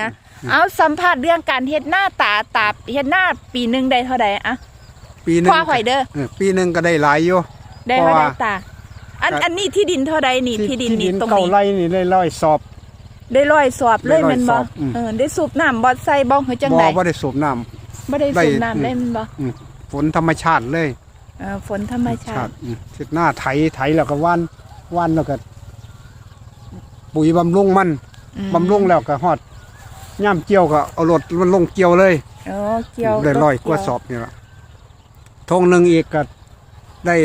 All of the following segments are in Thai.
นะเอาสัมภาษณ์เรื่องการเฮ็ดหน้าตาตาเฮ็ดหน้าปีหนึงได้เท่าใดอะปีหนึงพ่อข่อยเด้อเออปีหนึงก็ได้หลายอยู่ได้เท่าใดเพราะว่าตาอันก็อันนี้ที่ดินเท่าใดนี่ที่ดินนี่ตรงเก่านี้ไร่นี่ได้ร้อยสอบ ได้ร้อยสอบเลยได้ร้อยแม่นบ่สอบอืมเออได้สูบน้ำบ่ใส่บ่คือจังบ่ได๋บ่ได้สูบน้ำบ่ได้ได้สูบน้ำได้แม่นบ่อืมฝนธรรมชาติเลยเออฝนธรรมชาติอืมเสร็จหน้าไถไถแล้วก็ว่านว่านแล้วก็ปุ๋ยบำรุงมันอืมบำรุงแล้วก็ฮอด ย่ำเกี่ยวก็เอารถมันลงเกี่ยวเลยเออเกี่ยวได้ร้อยกว่าสอบนี่ละทงหนึ่งอีกก็ได้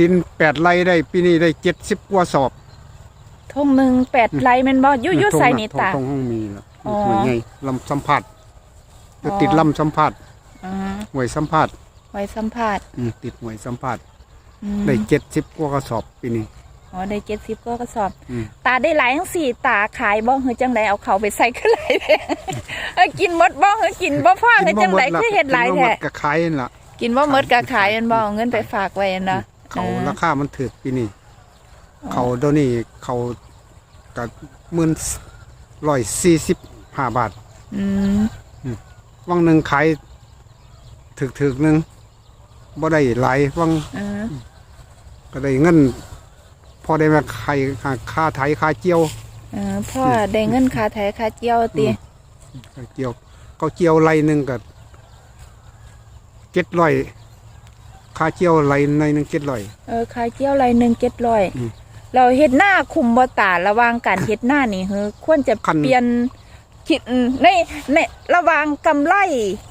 ดินแปดไร่ได้ปีนี้ได้เจ็ดสิบกว่าสอบทงหนึงแปดไร่แม่นบ่อยู่อยู่ทงใส่น่ะนี่ทงตาทงห้องมีแล้วอ๋อหน่วยใหญ่ลำสัมผัสอ๋อติดลำสัมผัสอืมหน่วยสัมผัสไว้สัมภาษณ์อืมติดหน่วยสัมผัสอืมได้เจ็ดสิบกว่ากระสอบปีนี้ อ๋อได้70กว่ากระสอบ อืม ตาได้หลายจังสี่ตาขายบ่คือจังไดเอาเขาไปใส่คือหลายแท้เอ้ยกินหมดบ่คือกินบ่พอคือจังไดคือเฮ็ดหลายกินบ่แท้มดก็ขายนั่นล่ะ กินบ่หมดก็ขายมันบ่เอาเงินไปฝากไว้นั่นนะเขาออ ราคามันถือปีนี้เขาเดี๋ยวนี้เขากับหมื่นร้อยสี่สิบห้าบาท อืมวังหนึ่งขายถึกถึกๆหนึ่งบ่ได้หลายวังเออก็ได้เงิน พอได้มาไข่ค่าค่าไถค่าเจียวเออพ่อได้เงินค่าไถค่าเจียวติอืมค่าเจียวเขาเจียวไรหนึ่งก็เจ็ดร้อยค่าเจียวไรในหนึ่งเจ็ดร้อยเออค่าเจียวไรหนึงอืม700เราเฮ็ดหน้าคุมบ่ตาระหว่างการเฮ็ดหน้านี่คือควรจะคันเปลี่ยนคิดอืมในในระหว่างกำไร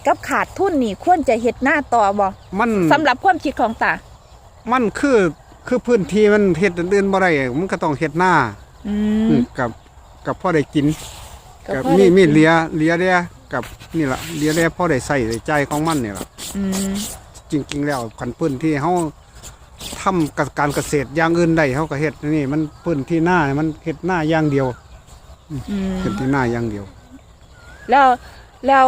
กับขาดทุนนี่ควรจะเฮ็ดหน้าต่อบ่มันสำหรับความคิดของตา มันคือ คือพื้นที่มันเฮ็ดอื่นๆบ่ได้มันก็ต้องเฮ็ดหน้าอือืมมกับกับพ่อได้กินก็กับพอมีได้มีกินเหลียเหลียเดียกับนี่ล่ะเหลียเดียพ่อได้ใส่ได้ใจายของมันนี่ล่ะ อืมจริงๆแล้วคันพื้นที่เฮาทำกับการเกษตรอย่างอื่นได้เฮาก็เฮ็ดนี่มันพื้นที่หน้ามันเฮ็ดหน้าอย่างเดียวอืมเฮ็ดที่หน้าอย่างเดียว แล้วแล้ว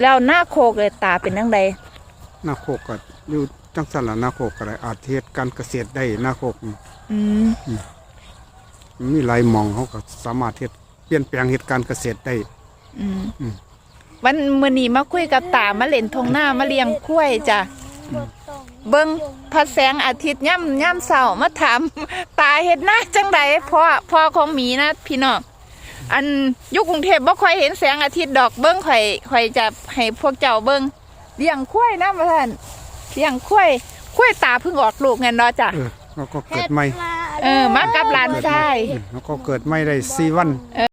แล้วหน้าโคกเลยตาเป็นจังไดหน้าโคกก็อยู่ จังซั่นล่ะหน้าโคกก็ได้อาจเฮ็ดการเกษตรได้หน้าโคกนี่อืมมีหลายหม่องเฮาก็สามารถเฮ็ดเปลี่ยนแปลงเฮ็ดการเกษตรได้อืมอืมวันมื้อนี้มาคุยกับตามาเล่นทงหน้ามาเลี้ยงคุ้ยจ้ะเบิ่งพระแสงอาทิตย์ย่ำย่ำเช้ามาถามตาเฮ็ดหน้าจังไดพ่อพ่อของหมีนะพี่น้องอันอยู่กรุงเทพบ่ค่อยเห็นแสงอาทิตย์ดอกเบิ่งข่อยข่อยจะให้พวกเจ้าเบิ่งเลี้ยงคุ้ยนะว่าซั่น เลี้ยงคุ้ยคุ้ยตาเพิ่งออกลูกไงเนาะจ้ะเออแล้วก็เกิดใหม่ เออมากับหลานชายอืมแล้วก็เกิดใหม่ได้4วัน